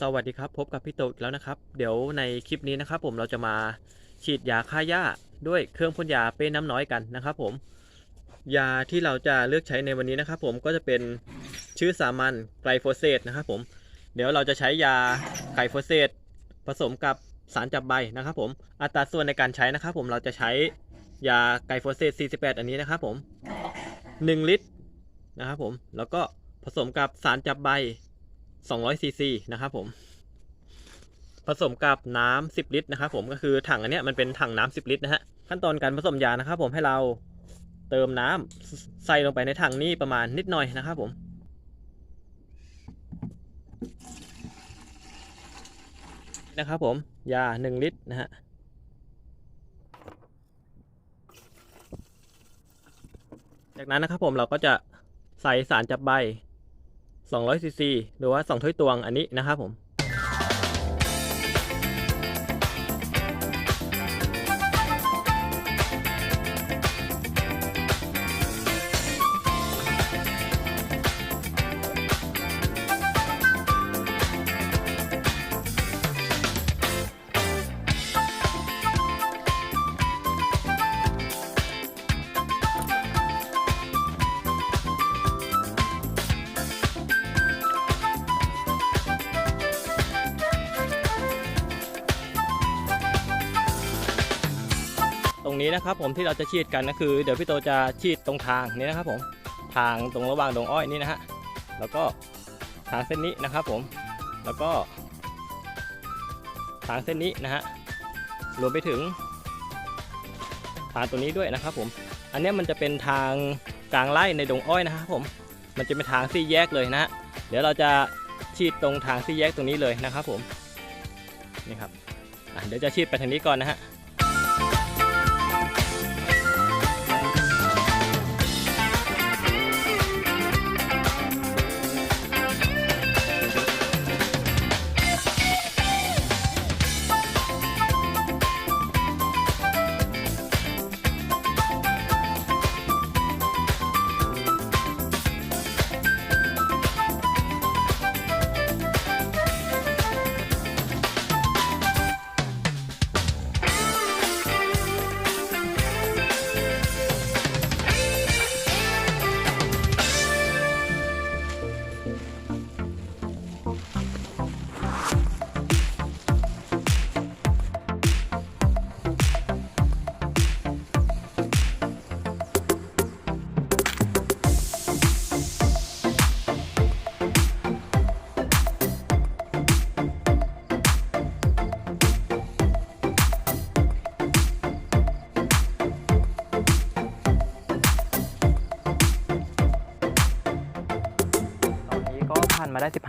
สวัสดีครับ พบกับพี่โตอีกแล้วนะครับ เดี๋ยวในคลิปนี้นะครับ ผมเราจะมาฉีดยาฆ่าหญ้าด้วยเครื่องพ่นยาเป้น้ำน้อยกันนะครับ ผม ยาที่เราจะเลือกใช้ในวันนี้นะครับ ผมก็จะเป็นชื่อสามัญไกลโฟเซตนะครับ ผม เดี๋ยวเราจะใช้ยาไกลโฟเซตผสมกับสารจับใบนะครับ ผมอัตราส่วนในการใช้นะครับ ผมเราจะใช้ยาไกลโฟเซต48 อันนี้นะครับ ผม 1 ลิตรนะครับ ผมแล้วก็ผสมกับสารจับใบ 200ซีซีนะครับผม ผสมกับน้ำ10 ลิตรนะครับผมก็คือถังอันเนี้ยมันเป็นถังน้ำ10 ลิตรนะฮะขั้นตอนการผสมยานะครับผมให้เราเติมน้ำใส่ลงไปในถังนี้ประมาณนิดหน่อยนะครับผมนะครับผมยา 1 ลิตรนะฮะจากนั้นนะครับผมเราก็จะใส่สารจับใบ 200ซีซีหรือว่า 2 ถ้วยตวงอันนี้นะครับผม นี้นะครับผมที่เราจะฉีดกันก็คือ เดี๋ยวพี่โตจะฉีดตรงทางนี้นะครับผมทางตรงระหว่างดงอ้อยนี่นะฮะแล้วก็ทางเส้นนี้นะครับผมแล้วก็ ทางเส้นนี้นะฮะรวมไปถึง ทางตัวนี้ด้วยนะครับผมอันนี้มันจะเป็นทางกลางไร่ในดงอ้อยนะครับผมมันจะเป็นทางสี่แยกเลยนะฮะเดี๋ยวเราจะฉีดตรงทางสี่แยกตรงนี้เลยนะครับผมนี่ครับเดี๋ยวจะฉีดไปทางนี้ก่อนนะฮะ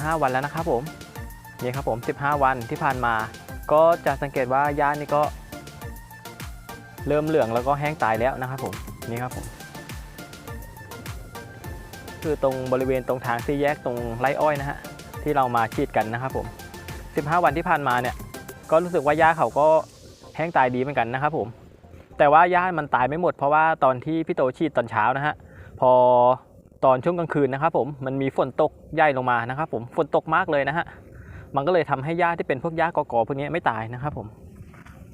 15 วันแล้วนะครับผมนี่ครับผม 15 วันที่ผ่านมา ก็จะสังเกตว่าหญ้านี่ก็ เริ่มเหลืองแล้วก็แห้งตายแล้วนะครับผมนี่ครับผมคือตรงบริเวณตรงทางสี่แยกตรงไร่อ้อยนะฮะที่เรามาฉีดกันนะครับผม 15 วันที่ผ่านมาเนี่ยก็รู้สึกว่าหญ้าเขาก็แห้งตายดีเหมือนกันนะครับผม แต่ว่าหญ้ามันตายไม่หมดเพราะว่าตอนที่พี่โตฉีดตอนเช้านะฮะพอ ตอนช่วงกลางคืนนะครับผมมันมีฝนตกใหญ่ลงมานะครับผมฝนตกมากเลยนะฮะมันก็เลยทำให้หญ้าที่เป็นพวกหญ้ากอกอพวกนี้ไม่ตายนะครับผม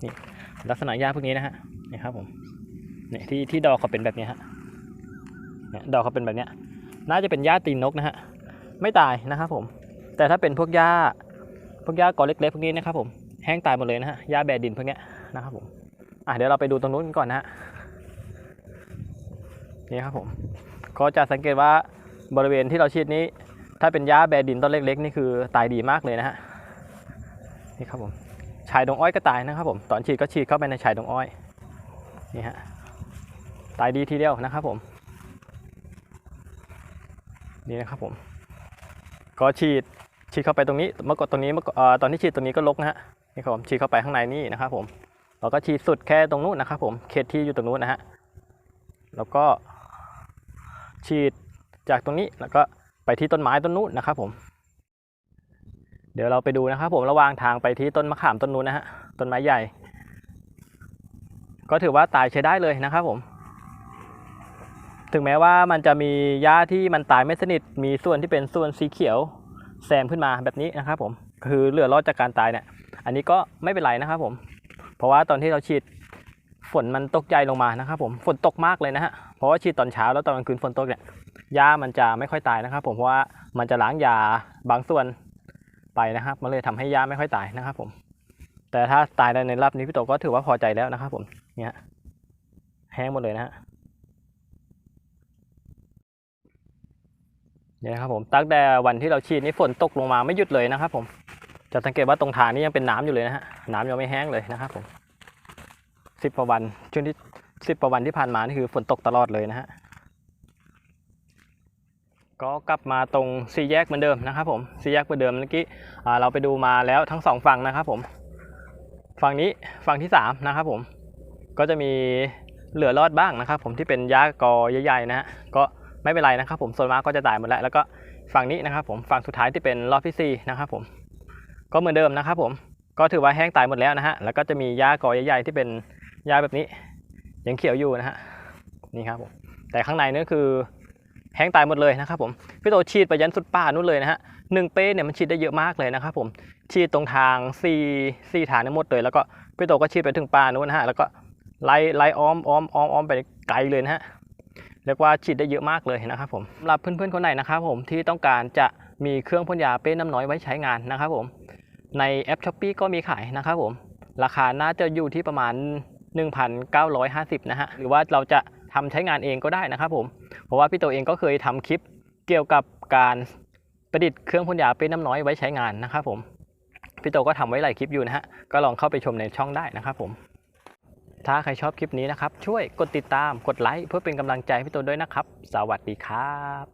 นี่ลักษณะหญ้าพวกนี้นะฮะนี่ครับผมเนี่ยที่ที่ดอกเขาเป็นแบบนี้ฮะเนี่ยดอกเขาเป็นแบบเนี้ยน่าจะเป็นหญ้าตีนนกนะฮะไม่ตายนะครับผมแต่ถ้าเป็นพวกหญ้าพวกหญ้ากอเล็กๆพวกนี้นะครับผมแห้งตายหมดเลยนะฮะหญ้าแบดินพวกเนี้ยนะครับผมอะเดี๋ยวเราไปดูตรงนู้นก่อนนะฮะนี่ครับผม ก็จะสังเกตว่าบริเวณที่เราฉีดนี้ ถ้าเป็นหญ้าแบดินต้นเล็ก ๆ นี่คือตายดีมากเลยนะฮะนี่ครับผมชายดงอ้อยก็ตายนะครับผมตอนฉีดก็ฉีดเข้าไปในชายดงอ้อยนี่ฮะตายดีทีเดียวนะครับผมนี่นะครับผมก็ฉีดฉีดเข้าไปตรงนี้เมื่อก่อนตรงนี้เมื่อก่อนเอ่อตอนที่ฉีดตรงนี้ก็ลกนะฮะนี่ครับผมฉีดเข้าไปข้างในนี่นะครับผมเราก็ฉีดสุดแค่ตรงนู้นนะครับผมเขตที่อยู่ตรงนู้นนะฮะแล้วก็ ฉีดจากตรงนี้แล้วก็ไปที่ต้นไม้ต้นนู้นนะครับผม เดี๋ยวเราไปดูนะครับ ผมระหว่างทางไปที่ต้นมะขามต้นนู้นนะฮะต้นไม้ใหญ่ ก็ถือว่าตายใช้ได้เลยนะครับผม ถึงแม้ว่ามันจะมีหญ้าที่มันตายไม่สนิทมีส่วนที่เป็นส่วนสีเขียวแซมขึ้นมาแบบนี้นะครับผมคือเหลือรอดจากการตายเนี่ย อันนี้ก็ไม่เป็นไรนะครับผม เพราะว่าตอนที่เราฉีด ฝนมันตกใจลงมานะครับผมฝนตกมากเลยนะฮะเพราะว่าฉีดตอนเช้าแล้วตอนกลางคืนฝนตกเนี่ยหญ้ามันจะไม่ค่อยตายนะครับ ผมเพราะว่ามันจะล้างยาบางส่วนไปนะครับ มันเลยทำให้หญ้าไม่ค่อยตายนะครับ ผม แต่ถ้าตายในรอบนี้พี่โตก็ถือว่าพอใจแล้วนะครับผมเนี่ยแห้งหมดเลยนะฮะเนี่ยนะครับผมตั้งแต่วันที่เราฉีดนี่ฝนตกลงมาไม่หยุดเลยนะครับ ผมจะสังเกตว่าตรงทางนี้ยังเป็นน้ำอยู่เลยนะฮะน้ำยังไม่แห้งเลยนะครับผม สิบกว่าวันช่วงที่สิบกว่าวันที่ผ่านมานี่คือฝนตกตลอดเลยนะฮะก็กลับมาตรงสี่แยกเหมือนเดิมนะครับผมสี่แยกเหมือนเดิมเมื่อกี้เราไปดูมาแล้วทั้งสองฝั่งนะครับผมฝั่งนี้ฝั่งที่สามนะครับผมก็จะมีเหลือรอดบ้างนะครับ ผมที่เป็นหญ้ากอใหญ่ๆนะฮะก็ไม่เป็นไรนะครับ ผมส่วนมากก็จะตายหมดแล้วแล้วก็ฝั่งนี้นะครับ ผมฝั่งสุดท้ายที่เป็นรอบที่สี่นะครับผมก็เหมือนเดิมนะครับผมก็ถือว่าแห้งตายหมดแล้วนะฮะแล้วก็จะมีหญ้ากอใหญ่ๆที่เป็น หญ้าแบบนี้ ยังเขียวอยู่นะฮะนี่ครับผมแต่ข้างในนี่คือแห้งตายหมดเลยนะครับผมพี่โตฉีดไปยันสุดป่านู่นเลยนะฮะหนึ่งเป้เนี่ยมันฉีดได้เยอะมากเลยนะครับผมฉีดตรงทางสี่สี่ฐานทั้งหมดเลย แล้วก็พี่โตก็ฉีดไปถึงป่านู้นนะฮะแล้วก็ไล่ไล่อ้อมอ้อมอ้อมอ้อมไปไกลเลยนะฮะเรียกว่าฉีดได้เยอะมากเลยนะครับผมสำหรับเพื่อนๆคนไหนนะครับผมที่ต้องการจะมีเครื่องพ่นยาเป้น้ำน้อยไว้ใช้งานนะครับผมในแอปช้อปปีก็มีขายนะครับผมราคาน่าจะอยู่ที่ประมาณ 1,950 นะฮะ หรือว่าเราจะทำใช้งานเองก็ได้นะครับผม เพราะว่าพี่โตเองก็เคยทำคลิปเกี่ยวกับการประดิษฐ์เครื่องพ่นยาเป้น้ำน้อยไว้ใช้งานนะครับผม พี่โตก็ทำไว้หลายคลิปอยู่นะฮะ ก็ลองเข้าไปชมในช่องได้นะครับผม ถ้าใครชอบคลิปนี้นะครับ ช่วยกดติดตาม กดไลค์เพื่อเป็นกำลังใจพี่โตด้วยนะครับ สวัสดีครับ